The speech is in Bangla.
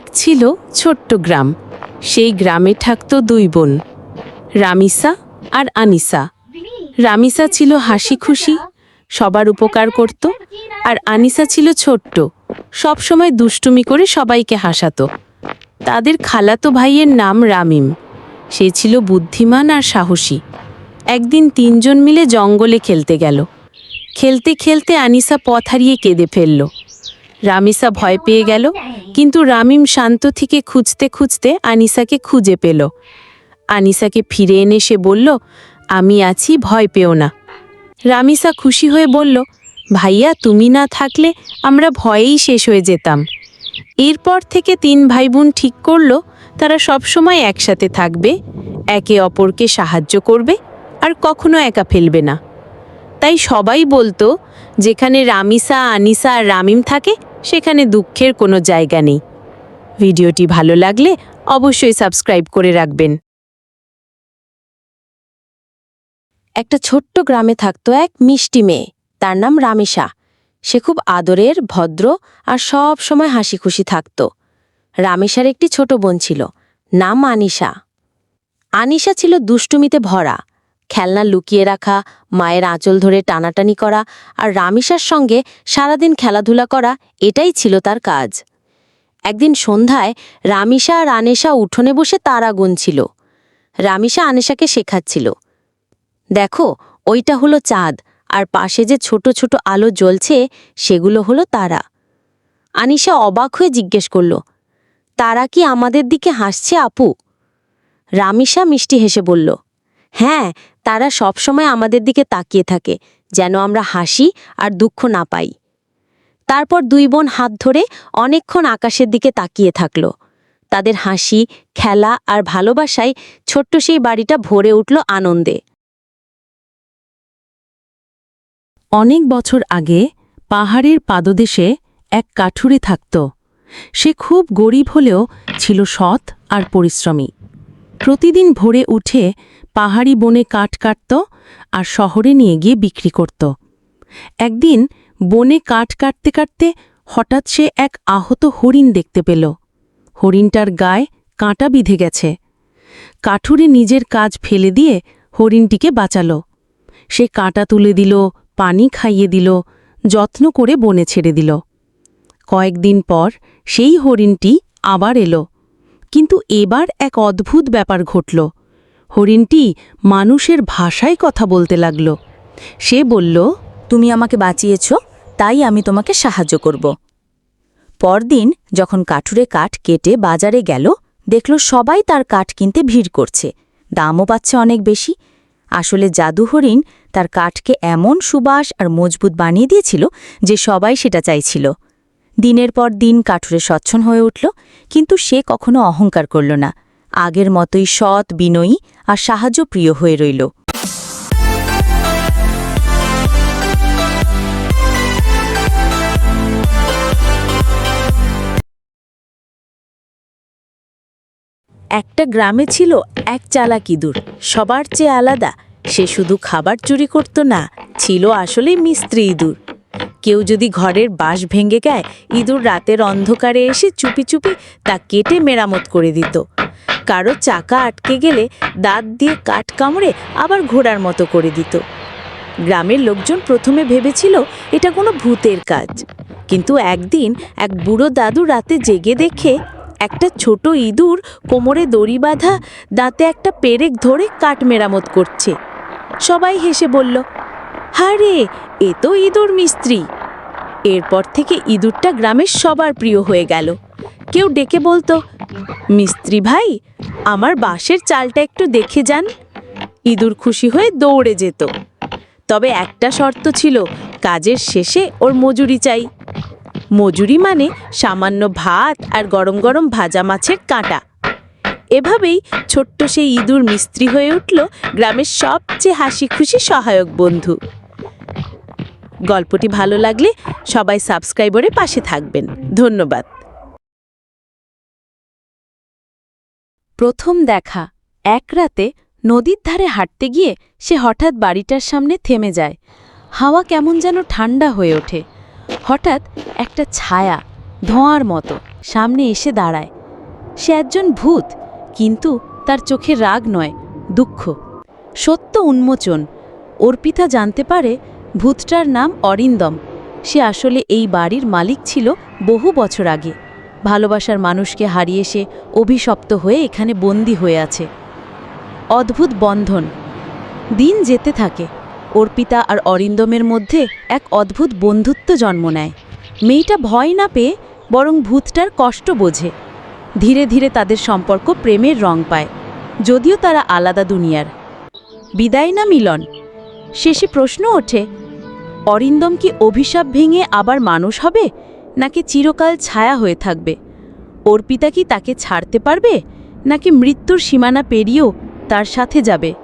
এক ছিল ছোট্ট গ্রাম। সেই গ্রামে থাকতো দুই বোন, রামিসা আর আনিসা। রামিসা ছিল হাসি খুশি সবার উপকার করত আর আনিসা ছিল ছোট্ট, সবসময় দুষ্টুমি করে সবাইকে হাসাতো। তাদের খালাতো ভাইয়ের নাম রামিম। সে ছিল বুদ্ধিমান আর সাহসী। একদিন তিনজন মিলে জঙ্গলে খেলতে গেল। খেলতে খেলতে আনিসা পথ হারিয়ে কেঁদে ফেলল। রামিসা ভয় পেয়ে গেল, কিন্তু রামিম শান্ত থেকে খুঁজতে খুঁজতে আনিসাকে খুঁজে পেল। আনিসাকে ফিরে এনে সে বলল, আমি আছি, ভয় পেও না। রামিসা খুশি হয়ে বলল, ভাইয়া, তুমি না থাকলে আমরা ভয়েই শেষ হয়ে যেতাম। এরপর থেকে তিন ভাই বোন ঠিক করল, তারা সবসময় একসাথে থাকবে, একে অপরকে সাহায্য করবে আর কখনো একা ফেলবে না। তাই সবাই বলতো যেখানে রামিসা, আনিসা আর রামিম থাকে, সেখানে দুঃখের কোনো জায়গা নেই। ভিডিওটি ভালো লাগলে অবশ্যই সাবস্ক্রাইব করে রাখবেন। একটা ছোট্ট গ্রামে থাকতো এক মিষ্টি মেয়ে, তার নাম রামিসা। সে খুব আদরের, ভদ্র আর সব সময় হাসি খুশি থাকত। রামিসার একটি ছোট বোন ছিল, নাম আনিশা আনিশা ছিল দুষ্টুমিতে ভরা খেলনা লুকিয়ে রাখা, মায়ের আঁচল ধরে টানাটানি করা আর রামিসার সঙ্গে সারাদিন খেলাধুলা করা, এটাই ছিল তার কাজ। একদিন সন্ধ্যায় রামিসা আর আনেশা উঠোনে বসে তারা গুনছিল। রামিসা আনেশাকে শেখাচ্ছিল, দেখো, ওইটা হলো চাঁদ আর পাশে যে ছোট ছোট আলো জ্বলছে, সেগুলো হলো তারা। আনিশা অবাক হয়ে জিজ্ঞেস করল, তারা কি আমাদের দিকে হাসছে আপু? রামিসা মিষ্টি হেসে বলল হ্যাঁ তারা সবসময় আমাদের দিকে তাকিয়ে থাকে, যেন আমরা হাসি আর দুঃখ না পাই। তারপর দুই বোন হাত ধরে অনেকক্ষণ আকাশের দিকে তাকিয়ে থাকল। তাদের হাসি, খেলা আর ভালোবাসায় ছোট্ট সেই বাড়িটা ভরে উঠল আনন্দে। অনেক বছর আগে পাহাড়ের পাদদেশে এক কাঠুরে থাকত। সে খুব গরিব হলেও ছিল সৎ আর পরিশ্রমী। প্রতিদিন ভোরে উঠে পাহাড়ি বনে কাঠ কাটত আর শহরে নিয়ে গিয়ে বিক্রি করত। একদিন বনে কাঠ কাটতে কাটতে হঠাৎ সে এক আহত হরিণ দেখতে পেল। হরিণটার গায়ে কাঁটা বিঁধে গেছে। কাঠুরে নিজের কাজ ফেলে দিয়ে হরিণটিকে বাঁচালো। সে কাঁটা তুলে দিল, পানি খাইয়ে দিল, যত্ন করে বনে ছেড়ে দিল। কয়েকদিন পর সেই হরিণটি আবার এলো। কিন্তু এবার এক অদ্ভুত ব্যাপার ঘটল। হরিণটি মানুষের ভাষায় কথা বলতে লাগল। সে বলল, তুমি আমাকে বাঁচিয়েছ, তাই আমি তোমাকে সাহায্য করব। পরদিন যখন কাঠুরে কাঠ কেটে বাজারে গেল, দেখল সবাই তার কাঠ কিনতে ভিড় করছে। দামও পাচ্ছে অনেক বেশি। আসলে জাদু হরিণ তার কাঠকে এমন সুবাস আর মজবুত বানিয়ে দিয়েছিল যে সবাই সেটা চাইছিল। দিনের পর দিন কাঠুরে স্বচ্ছন হয়ে উঠল, কিন্তু সে কখনো অহংকার করল না। আগের মতোই সৎ, বিনয়ী আর সাহায্যপ্রিয় হয়ে রইল। একটা গ্রামে ছিল এক চালাক ইঁদুর সবার চেয়ে আলাদা। সে শুধু খাবার চুরি করত না, ছিল আসলেই মিস্ত্রি ইঁদুর। কেউ যদি ঘরের বাঁশ ভেঙে গায়, ইঁদুর রাতের অন্ধকারে এসে চুপি চুপি তা কেটে মেরামত করে দিত। কারও চাকা আটকে গেলে দাঁত দিয়ে কাঠ কামড়ে আবার ঘোড়ার মতো করে দিত। গ্রামের লোকজন প্রথমে ভেবেছিল এটা কোনো ভূতের কাজ। কিন্তু একদিন এক বুড়ো দাদু রাতে জেগে দেখে একটা ছোট ইঁদুর কোমরে দড়ি বাঁধা, দাঁতে একটা পেরেক ধরে কাঠ মেরামত করছে। সবাই হেসে বলল, হারে, এ তো ইঁদুর মিস্ত্রি। এরপর থেকে ইঁদুরটা গ্রামের সবার প্রিয় হয়ে গেল। কেউ ডেকে বলতো, মিস্ত্রি ভাই আমার বাঁশের চালটা একটু দেখে যান। ইঁদুর খুশি হয়ে দৌড়ে যেত। তবে একটা শর্ত ছিল, কাজের শেষে ওর মজুরি চাই। মজুরি মানে সামান্য ভাত আর গরম গরম ভাজা মাছের কাঁটা। এভাবেই ছোট্ট সেই ইঁদুর মিস্ত্রি হয়ে উঠল গ্রামের সবচেয়ে হাসি খুশি সহায়ক বন্ধু। গল্পটি ভালো লাগলে সবাই সাবস্ক্রাইবরে পাশে থাকবেন। ধন্যবাদ। প্রথম দেখা। এক রাতে নদীর ধারে হাঁটতে গিয়ে সে হঠাৎ বাড়িটার সামনে থেমে যায়। হাওয়া কেমন যেন ঠান্ডা হয়ে ওঠে। হঠাৎ একটা ছায়া ধোঁয়ার মতো সামনে এসে দাঁড়ায়। সে একজন ভূত, কিন্তু তার চোখে রাগ নয়, দুঃখ। সত্য উন্মোচন। অর্পিতা জানতে পারে ভূতটার নাম অরিন্দম। সে আসলে এই বাড়ির মালিক ছিল বহু বছর আগে। ভালোবাসার মানুষকে হারিয়ে সে অভিশপ্ত হয়ে এখানে বন্দী হয়ে আছে। অদ্ভুত বন্ধন। দিন যেতে থাকে। অর্পিতা আর অরিন্দমের মধ্যে এক অদ্ভুত বন্ধুত্ব জন্ম নেয়। মেয়েটা ভয় না পেয়ে বরং ভূতটার কষ্ট বোঝে। ধীরে ধীরে তাদের সম্পর্ক প্রেমের রং পায়। যদিও তারা আলাদা দুনিয়ার। বিদায় না মিলন? শেষে প্রশ্ন ওঠে, অরিন্দম কি অভিশাপ ভেঙে আবার মানুষ হবে? নাকি চিরকাল ছায়া হয়ে থাকবে? অর্পিতা কি তাকে ছাড়তে পারবে? নাকি মৃত্যুর সীমানা পেরিয়েও তার সাথে যাবে?